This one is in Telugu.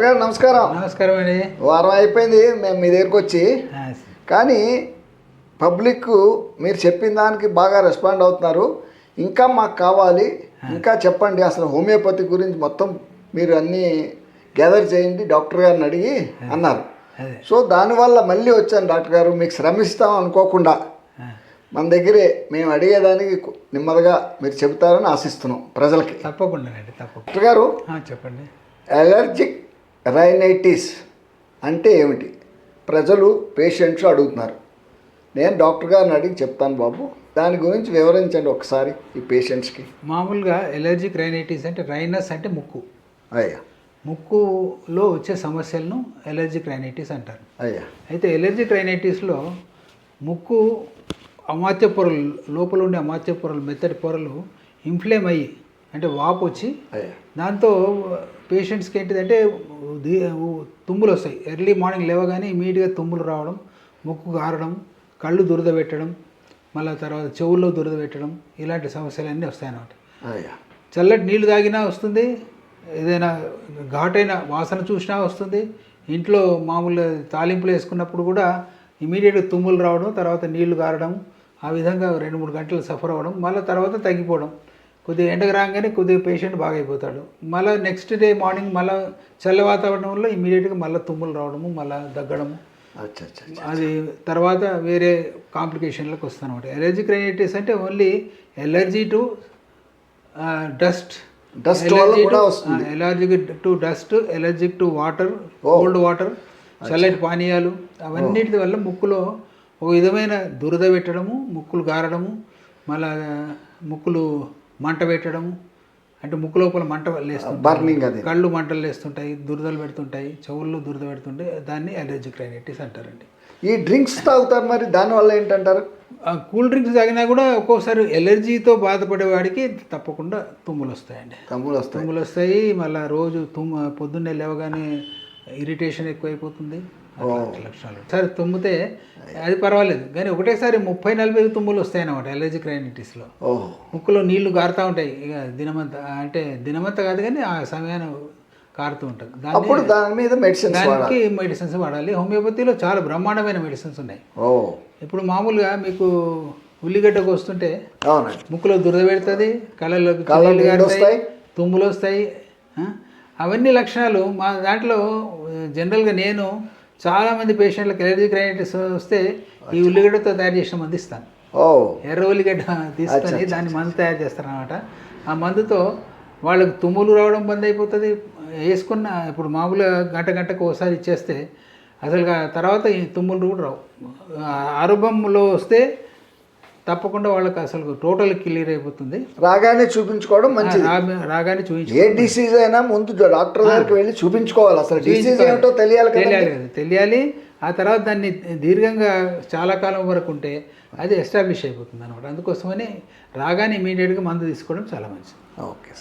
డాక్టర్ గారు నమస్కారం. నమస్కారం అండి. వారం అయిపోయింది మేము మీ దగ్గరికి వచ్చి. కానీ పబ్లిక్ మీరు చెప్పిన దానికి బాగా రెస్పాండ్ అవుతున్నారు. ఇంకా మాకు కావాలి. ఇంకా చెప్పండి అసలు హోమియోపతి గురించి మొత్తం మీరు అన్నీ గ్యాదర్ చేయండి డాక్టర్ గారిని అడిగి అన్నారు. సో దానివల్ల మళ్ళీ వచ్చాను డాక్టర్ గారు మీకు శ్రమిస్తాం అనుకోకుండా. మన దగ్గరే మేము అడిగేదానికి నెమ్మదిగా మీరు చెబుతారని ఆశిస్తున్నాం ప్రజలకి. తప్పకుండా. డాక్టర్ గారు చెప్పండి. అలర్జిక్ రైనైటిస్ అంటే ఏమిటి? ప్రజలు పేషెంట్స్ అడుగుతున్నారు. నేను డాక్టర్ గారిని అడిగి చెప్తాను బాబు. దాని గురించి వివరించండి ఒకసారి ఈ పేషెంట్స్కి. మామూలుగా ఎలర్జిక్ రైనైటిస్ అంటే రైనస్ అంటే ముక్కు. అయ్యా. ముక్కులో వచ్చే సమస్యలను ఎలర్జిక్ రైనైటిస్ అంటారు. అయ్యా. అయితే ఎలర్జిక్ రైనైటిస్లో ముక్కు అమాత్య పొరలు లోపల ఉండే అమాత్య పొరలు మెత్తటి పొరలు ఇన్ఫ్లేమ్ అయ్యి అంటే వాపు వచ్చి దాంతో పేషెంట్స్కి ఏంటిదంటే తుమ్ములు వస్తాయి. ఎర్లీ మార్నింగ్ లేవగానే ఇమీడియట్గా తుమ్ములు రావడం ముక్కు గారడం కళ్ళు దురద పెట్టడం మళ్ళీ తర్వాత చెవుల్లో దురద పెట్టడం ఇలాంటి సమస్యలన్నీ వస్తాయన్నమాట. అయ్యా. చల్లటి నీళ్ళు తాగినా వస్తుంది ఏదైనా ఘాటైన వాసన చూసినా వస్తుంది. ఇంట్లో మామూలు తాలింపులు వేసుకున్నప్పుడు కూడా ఇమీడియట్గా తుమ్ములు రావడం తర్వాత నీళ్ళు గారడం ఆ విధంగా రెండు మూడు గంటలు సఫర్ అవ్వడం మళ్ళీ తర్వాత తగ్గిపోవడం. కొద్దిగా ఎండకు రాగానే కొద్దిగా పేషెంట్ బాగా అయిపోతాడు మళ్ళీ నెక్స్ట్ డే మార్నింగ్ మళ్ళీ చల్ల వాతావరణంలో ఇమీడియట్గా మళ్ళీ తుమ్ములు రావడము మళ్ళీ దగ్గడము. అది తర్వాత వేరే కాంప్లికేషన్లకు వస్తానమాట. ఎలర్జిక్ రైనైటిస్ అంటే ఓన్లీ ఎలర్జీ టు డస్ట్ వస్తుంది. Allergic to dust allergic to water cold water చల్లటి పానీయాలు అవన్నిటి వల్ల ముక్కులో ఒక విధమైన దురద పెట్టడము ముక్కులు గారడము మళ్ళా ముక్కులు మంట పెట్టడము. అంటే ముక్కు లోపల మంట బర్నింగ్ అది. కళ్ళు మంటలు లేస్తుంటాయి దురదలు పెడుతుంటాయి చెవుల్లో దురద పెడుతుంటాయి దాన్ని అలర్జిక్ రైనైటిస్ అంటారండి. ఈ డ్రింక్స్ తాగుతారు మరి దానివల్ల ఏంటంటారు? కూల్ డ్రింక్స్ తాగినా కూడా ఒక్కోసారి ఎలర్జీతో బాధపడే వాడికి తప్పకుండా తుమ్ములు వస్తాయండి. తమ్ములు వస్తాయి. తుమ్ములు వస్తాయి మళ్ళీ రోజు తుమ్ము పొద్దున్నే లేవగానే ఇరిటేషన్ ఎక్కువైపోతుంది. లక్షణాలు సరే తుమ్మితే అది పర్వాలేదు. కానీ ఒకటేసారి ముప్పై నలభై తుమ్ములు వస్తాయి అన్నమాట ఎలర్జిక్ రైనైటిస్లో ఓహో ముక్కులో నీళ్ళు కారుతూ ఉంటాయి. ఇక దినమంతా అంటే దినమంతా కాదు కానీ ఆ సమయాన్ని కారుతూ ఉంటుంది దాని మీద మెడిసిన్స్ వాడాలి. దానికి మెడిసిన్స్ వాడాలి. హోమియోపతిలో చాలా బ్రహ్మాండమైన మెడిసిన్స్ ఉన్నాయి. ఇప్పుడు మామూలుగా మీకు ఉల్లిగడ్డకు వస్తుంటే ముక్కులో దురద పెడుతుంది కళ్ళలోకి గారుతాయి, వస్తాయి. తుమ్ములు వస్తాయి? అవన్నీ లక్షణాలు మా దాంట్లో జనరల్గా నేను చాలామంది పేషెంట్లకు ఎలర్జిక్ రైనైటిస్ వస్తే ఈ ఉల్లిగడ్డతో తయారు చేసిన మందు ఇస్తాను. ఎర్ర ఉల్లిగడ్డ తీసుకొని దాన్ని మందు తయారు చేస్తారనమాట ఆ మందుతో వాళ్ళకి తుమ్ములు రావడం బంద్ అయిపోతుంది. వేసుకున్న ఇప్పుడు మామూలుగా గంట గంటకు ఒకసారి ఇచ్చేస్తే అసలు తర్వాత ఈ తుమ్ములు కూడా రావు. ఆ ఆరోగ్యంలో వస్తే తప్పకుండా వాళ్ళకి అసలు టోటల్ క్లియర్ అయిపోతుంది. రాగానే చూపించుకోవడం మంచిది. రాగానే చూపించి ఏ డిసీజ్ అయినా ముందు డాక్టర్ దగ్గరికి వెళ్ళి చూపించుకోవాలి. అసలు డిసీజ్ ఏమిటో తెలియాలి తెలియాలి కదా తెలియాలి. ఆ తర్వాత దాన్ని దీర్ఘంగా చాలా కాలం వరకు ఉంటే అది ఎస్టాబ్లిష్ అయిపోతుంది అనమాట అందుకోసమని రాగానే ఇమీడియట్గా మందు తీసుకోవడం చాలా మంచిది. Okay sir.